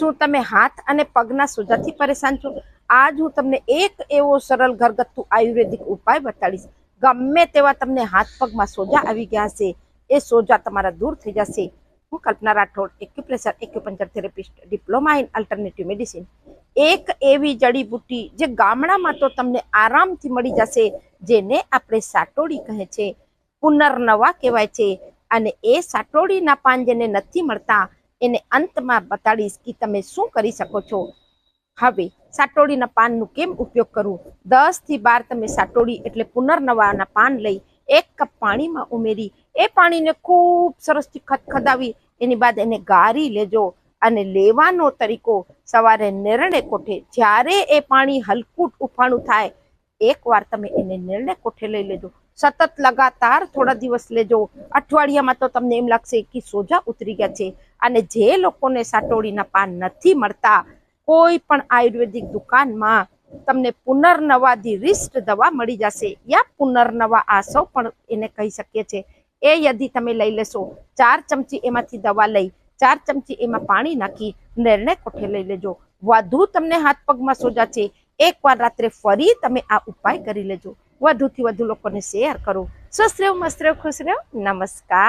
શું તમે હાથ અને પગના સોજાથી પરેશાન છો? આજ હું તમને એક એવો સરળ ઘરગથ્થુ આયુર્વેદિક ઉપાય બતાડીશ. ગમે તેવા તમને હાથ પગમાં સોજા આવી ગયા હશે, એ સોજા તમારા દૂર થઈ જશે. હું Kalpana Rathod, acupressure, acupuncture therapist, diploma in alternative medicine. એક એવી જડીબુટ્ટી જે ગામડામાં તો તમને આરામથી મળી જશે, જેને આપણે સાટોડી કહે છે. પુનર્નવા કહેવાય છે. અને એ સાટોડીના પાન જેને નથી મળતા એને અંતમાં બતાડીશ કે તમે શું કરી શકો છો. હવે સાટોડીના પાનનું કેમ ઉપયોગ કરવું દસથી બાર તમે સાટોડી એટલે પુનર્નવાના પાન લઈ એક કપ પાણીમાં ઉમેરી, એ પાણીને ખૂબ સરસથી ખદખદાવી, એની બાદ એને ગારી લેજો અને લેવાનો તરીકો સવારે નિર્ણય કોઠે જ્યારે એ પાણી હલકું ઉફાણું થાય એકવાર તમે એને નિર્ણય કોઠે લઈ લેજો. સતત લગાતાર થોડા દિવસ લેજો. અઠવાડિયામાં તો તમને એમ લાગશે કે સોજા ઉતરી ગયા છે. અને જે લોકોને સાટોડીના પાન નથી મળતા, કોઈ પણ આયુર્વેદિક દુકાનમાં તમને પુનર્નવાદી રિસ્ટ દવા મળી જશે. યા પુનર્નવા આસવ પણ એને કહી શકીએ છીએ એ યદિ તમે લઈ લેશો. ચાર ચમચી એમાંથી દવા લઈ, ચાર ચમચી એમાં પાણી નાખી, નિર્ણય કોઠે લઈ લેજો. વધુ તમને હાથ પગમાં સોજા છે. એકવાર રાત્રે ફરી તમે આ ઉપાય કરી લેજો. વધુથી વધુ લોકોને શેર કરો. સ્વસ્થ રહેવું મસ્ત રહેવું ખુશ રહેવું નમસ્કાર.